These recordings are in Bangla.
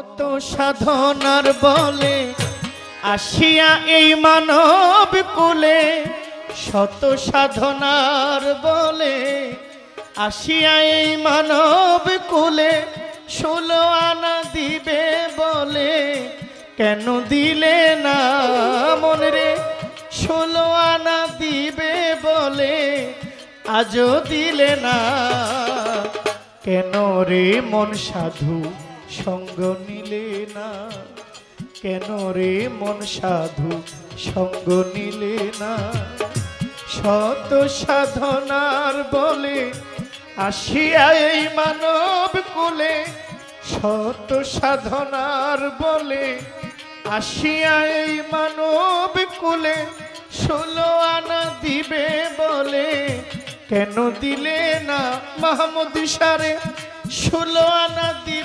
শত সাধনার বলে, আসিয়া এই মানব কুলে শত সাধনার বলে, আসিয়া এই মানব কুলে ষোলো আনা দিবে বলে, কেন দিলে না মন রে? ষোলো আনা দিবে বলে, আজও দিলে না, কেন রে মন সাধু? সঙ্গ নিলে না? কেন রে মন সাধু? সঙ্গ নিলে না? শত সাধনার বলে আসিয়া এই মানব কুলে। শত সাধনার বলে আসিয়া এই মানব কুলে। ষোলো আনা দিবে বলে কেন দিলে না? মাহমুদ সারে ষোলো আনা দিবে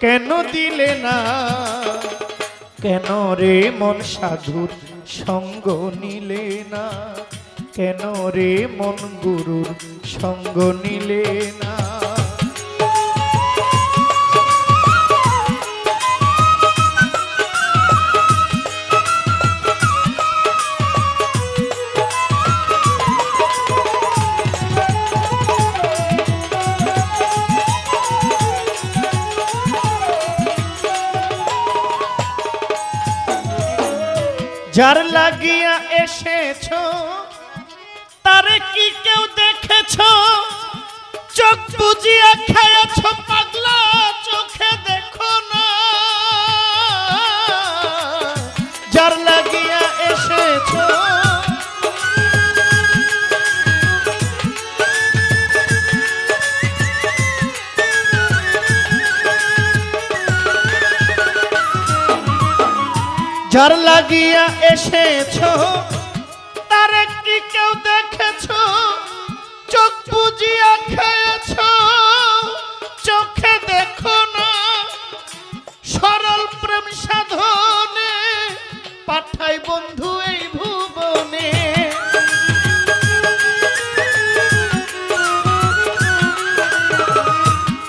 কেন দিলে না? কেন রে মন সাধুর সঙ্গ নিলে না? কেন রে মন গুরুর সঙ্গ নিলে না? যার লাগিয়া এসেছ তারে কি কেউ দেখেছ? চোখ বুজিয়া খেয়েছ পাগলা? যার লাগিয়া এসেছ। তারে কি কেউ দেখেছ? চোখ বুজিয়া খেয়েছো। চোখে দেখো না। সরল প্রেম সাধনে পাঠাই বন্ধু এই ভুবনে।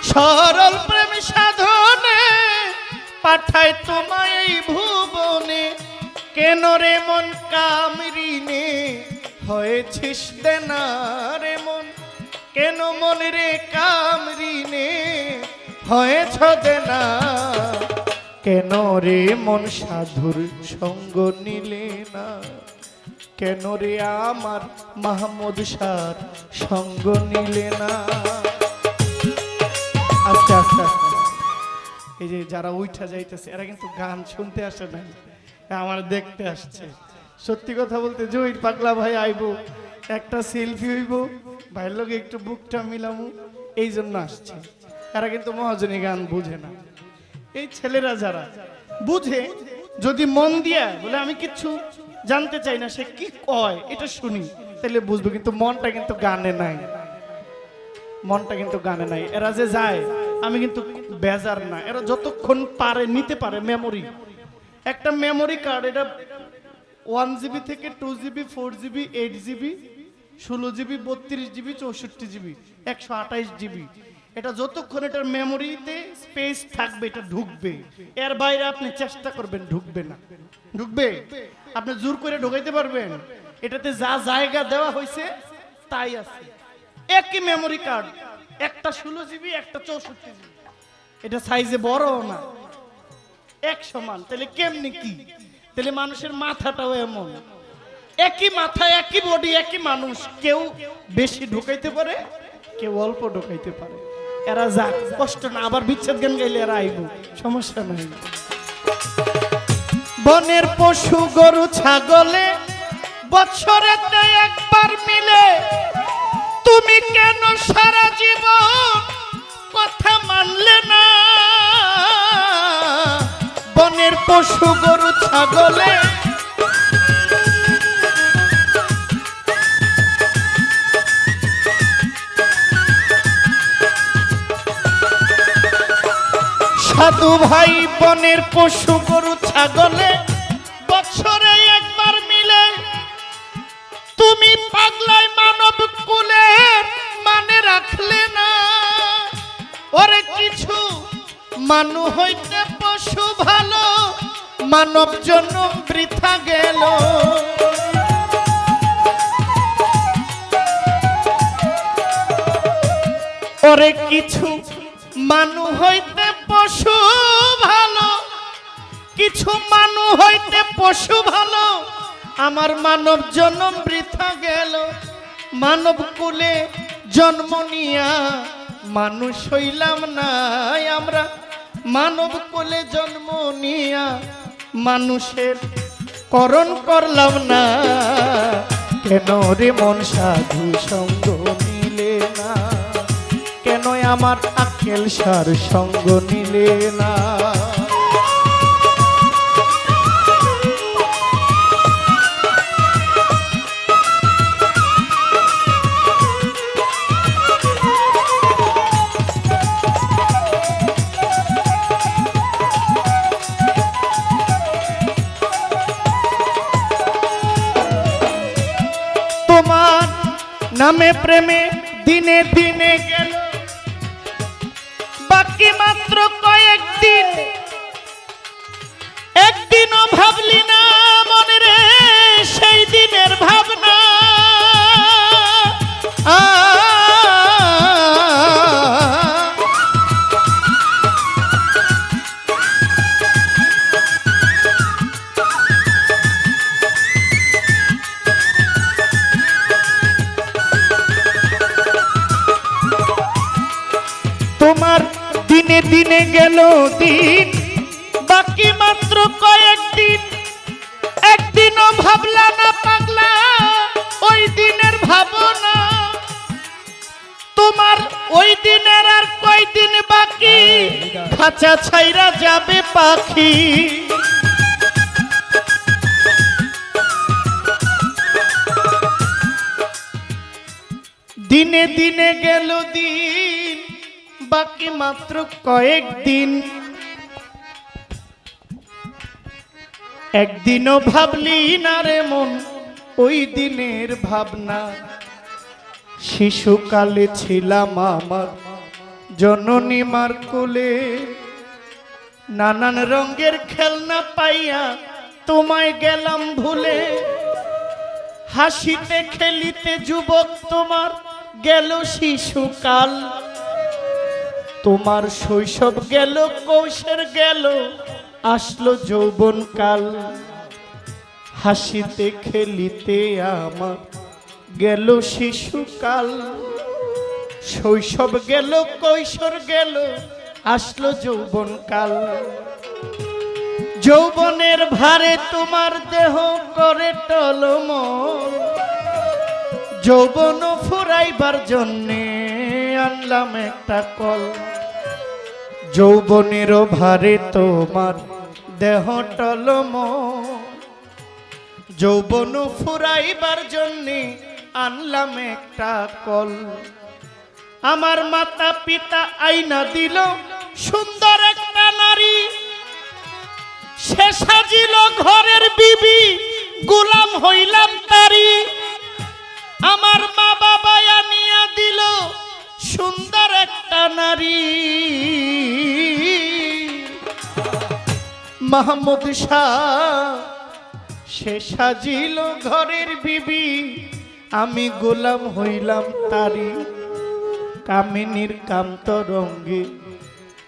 সরল প্রেম সাধনে ভুবনে কেন রে মন কামরিনে, হয়েছিস দেনা রে মন। কেন মন রে কামরিনে, হয়েছ দেনা। কেন রে মন সাধুর সঙ্গ নিলে না? কেন রে আমার মাহমুদ সার সঙ্গ নিলে না? আস্তে আস্তে আস্তে এই যে যারা উঠা যাইতেছে, এরা কিন্তু গান শুনতে আসে না আমার দেখতে আসছে। সত্যি কথা বলতে জয়ীর পাগলা ভাই আইবো, একটা সেলফি হইব, ভাইয়ের লোক একটু বুকটা মিলামু, এই জন্য আসছে। এরা কিন্তু মহাজনী গান বুঝে না। এই ছেলেরা যারা, বুঝে, যদি মন দিয়া বলে আমি কিচ্ছু জানতে চাই না, সে কি কয়, এটা শুনি তাহলে বুঝব কিন্তু মনটা কিন্তু গানে নাই। মনটা কিন্তু গানে নাই। এরা যে যায়, আমি কিন্তু বেজার না। এরা যতক্ষণ পারে, নিতে পারে মেমোরি একটা মেমোরি কার্ড এটা ওয়ান জিবি থেকে two GB four GB eight GB ষোলো জিবি বত্রিশ জিবি চৌষট্টি জিবি একশো আঠাইশ জিবি এটা যতক্ষণ এটার মেমোরিতে স্পেস থাকবে, এটা ঢুকবে। এর বাইরে আপনি চেষ্টা করবেন, ঢুকবে না। ঢুকবে? আপনি জোর করে ঢুকাইতে পারবেন। এটাতে যা জায়গা দেওয়া হয়েছে তাই আছে। একই মেমোরি কার্ড একটা ষোলো জিবি একটা চৌষট্টি জিবি এটা সাইজে বড় না। এক সমান, তাহলে কেমনি কি? তাহলে মানুষের মাথাটাও এমন। একই মাথা, একই বডি একই মানুষ, কেউ বেশি ঢুকাইতে পারে, কেউ অল্প ঢুকাইতে পারে। এরা যাক, কষ্ট না, আবার বিচ্ছেদ গান গাইলে এরা আইব, সমস্যা নাই। বনের পশু গরু, ছাগলে বছরে একবার মিলে, তুমি কেন সারা জীবন কথা মানলে না? পশু গরু ছাগলে। সাধু ভাই বনের পশু গরু ছাগলে বছরে একবার মিলে। তুমি পাগলায় মানব কুলে মানে রাখলে না। ওরে কিছু মানু হইতে পশু ভালো, মানব জন্য বৃথা গেল। ওরে কিছু মানু হইতে পশু ভালো, কিছু মানু হইতে পশু ভালো, আমার মানব জন্ম বৃথা গেল। মানব কুলে জন্ম নিয়া মানুষ হইলাম নাই আমরা। মানব কোলে জন্ম নিয়া মানুষের করণ করলাম না। কেন রে মন সাধু সঙ্গ নিলে না? কেন আমার আখেল সার সঙ্গ নিলে না? নামে প্রেমে দিনে দিনে গেল বাকি মাত্র কয়েকদিন তোমার দিনে দিনে গেল দিন। বাকি মাত্র কয়েকদিন একদিনও ভাবলা না পাগলা, ওই দিনের ভাবনা। তোমার ওই দিনের আর কয়দিন বাকি? খাঁচা ছাইরা যাবে পাখি। দিনে দিনে গেল দিন। বাকি মাত্র কয়েকদিন। একদিনও ভাবলি না রে মন, ওই দিনের ভাবনা। শিশুকালে ছিলাম আমার জননী মার কোলে। নানান রঙের খেলনা পাইয়া তোমায় গেলাম ভুলে। হাসিতে খেলিতে যুবক তোমার গেল শিশুকাল। তোমার শৈশব গেল, কৌশের গেল, আসলো যৌবন কাল হাসিতে খেলিতে আমার গেল শিশুকাল। শৈশব গেল, কৈশোর গেল, আসলো যৌবন কাল যৌবনের ভারে তোমার দেহ করে টলমল। যৌবন ফুরাইবার জন্যে আনলাম একটা কল। যৌবনের ভারে তোমার দেহ টলম। যৌবন ফুরাইবার জন্যে আনলাম একটা কল। আমার মাতা পিতা আইনা দিল, সুন্দর একটা নারী। সে সাজিল ঘরের বিবি, গুলাম হইলাম তারি আমার মা বাবা আনিয়া দিল, সুন্দর একটা নারী। মাহমুদ শাহ, সে সাজিল ঘরের বিবি, আমি গোলাম হইলাম তারি। কামিনীর কান্ত রঙ্গে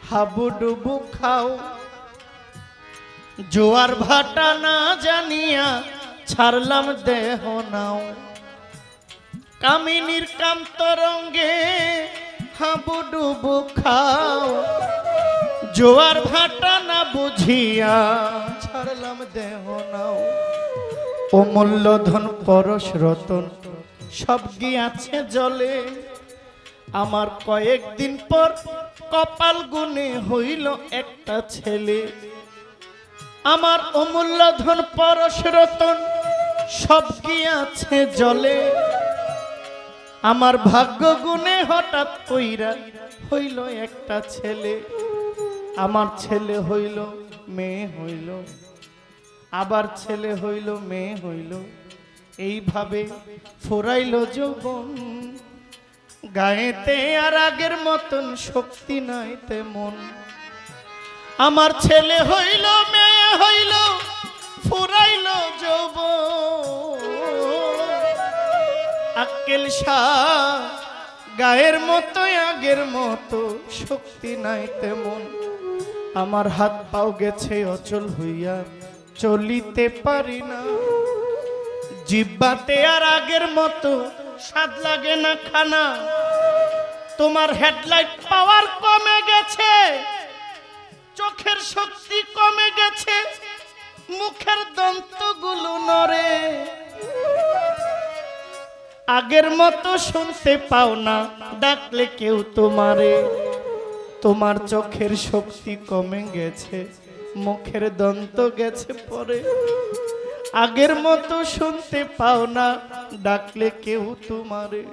হাবুডুবু খাও। জোয়ার ভাটা না জানিয়া ছাড়লাম দেহ নাও। কামিনীর কান্ত রঙ্গে হাবুডুবু খাও। জোয়ার ভাটা না বুঝিয়া। ছাড়লাম দেহ নাও। অমূল্য ধন পরশ রতন সব গিয়াছে জলে? আমার কয়েকদিন পর কপাল গুনে হইল একটা ছেলে। আমার অমূল্য ধন পরশ রতন সব গিয়াছে জলে? আমার ভাগ্য গুনে হঠাৎ কইরা হইল একটা ছেলে। আমার ছেলে হইল, মেয়ে হইল, আবার ছেলে হইল, মেয়ে হইল। এইভাবে ফুরাইল যৌবন। গায়েতে আর আগের মতন শক্তি নাই তেমন। আমার ছেলে হইল, মেয়ে হইল, ফুরাইল যৌব আক্কেল গায়ের মতো আগের মতো শক্তি নাই তেমন। আমার হাত পাও গেছে অচল হইয়া চলিতে পারি না। জিব্বাতে আর আগের মতো স্বাদ লাগে না খানা। তোমার হেডলাইট পাওয়ার কমে গেছে, চোখের শক্তি কমে গেছে, মুখের দন্তগুলো নড়ে। আগের মতো শুনতে পাও না, ডাকলে কেউ তোমারে। তোমার চোখের শক্তি কমে গেছে, মুখের দন্ত গেছে পরে। আগের মতো শুনতে পাও না, ডাকলে কেউ তোমারে।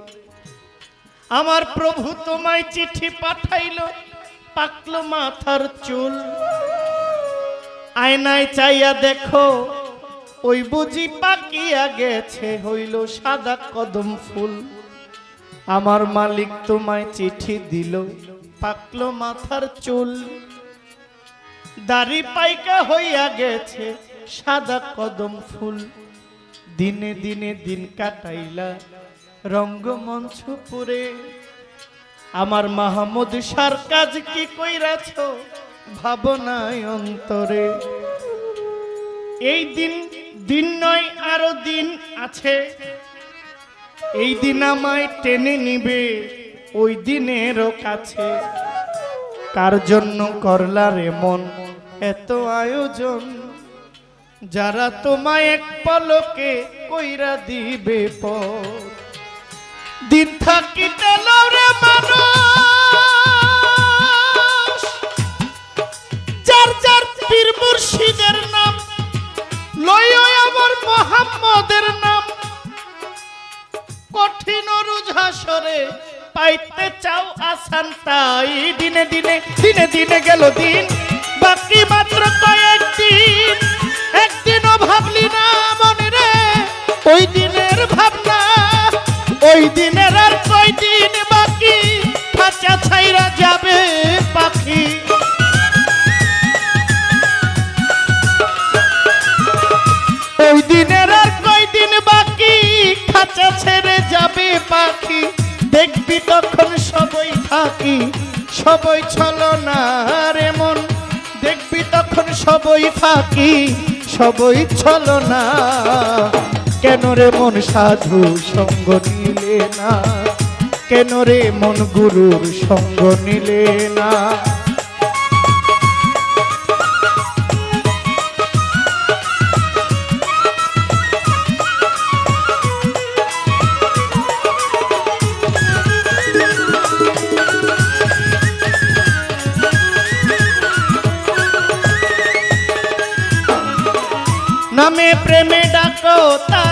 আমার প্রভু তোমায় চিঠি পাঠাইল, পাকলো মাথার চুল। আয়নায় চাইয়া দেখো, ওই বুঝি পাকিয়া গেছে, হইল সাদা কদম ফুল। আমার মালিক তোমায় চিঠি দিল পাকলো মাথার চুল। দাড়ি পাইকা হইয়া গেছে সাদা কদম ফুল। দিনে দিনে দিন কাটাইলা রঙ্গমঞ্চ পুরে। আমার মাহমুদ সার কাজ কি কইরাছ ভাবনায় অন্তরে। এই দিন দিন নয়, আরও দিন আছে। এই দিন আমায় টেনে নিবে। ওই দিনেরও কাছে। কার জন্য করলা রে মন? এত আয়োজন। যারা তোমায় এক পলকে কইরা দিবে পর দিন থাকিতে রে মানুষ। ফাঁকি সবই ছলো না কেন রে মন সাধু সঙ্গ নিলে না? কেন রে মন গুরুর সঙ্গ নিলে না? প্রেমে ডাকো তারে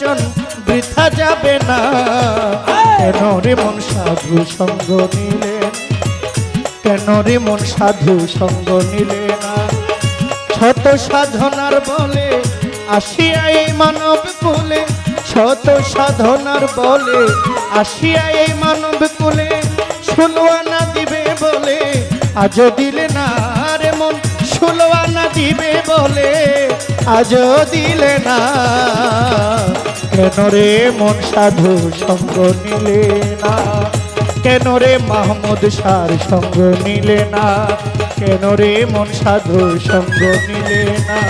বচন বৃথা যাবে না। কেন রে মন সাধু সঙ্গ নিলেন কেন রে মন সাধু সঙ্গ নিলে না? শত সাধনার বলে আসিয়া এই মানব কুলে। শত সাধনার বলে আসিয়া এই মানব কুলে। আনা দিবে বলে আজ দিলে না রে মন আনা দিবে বলে আজ দিলে না। কেন রে মন সাধু সঙ্গ নিলে না? কেন রে মাহমুদ সার সঙ্গ নিলে না? কেন রে মন সাধু সঙ্গ নিলে না?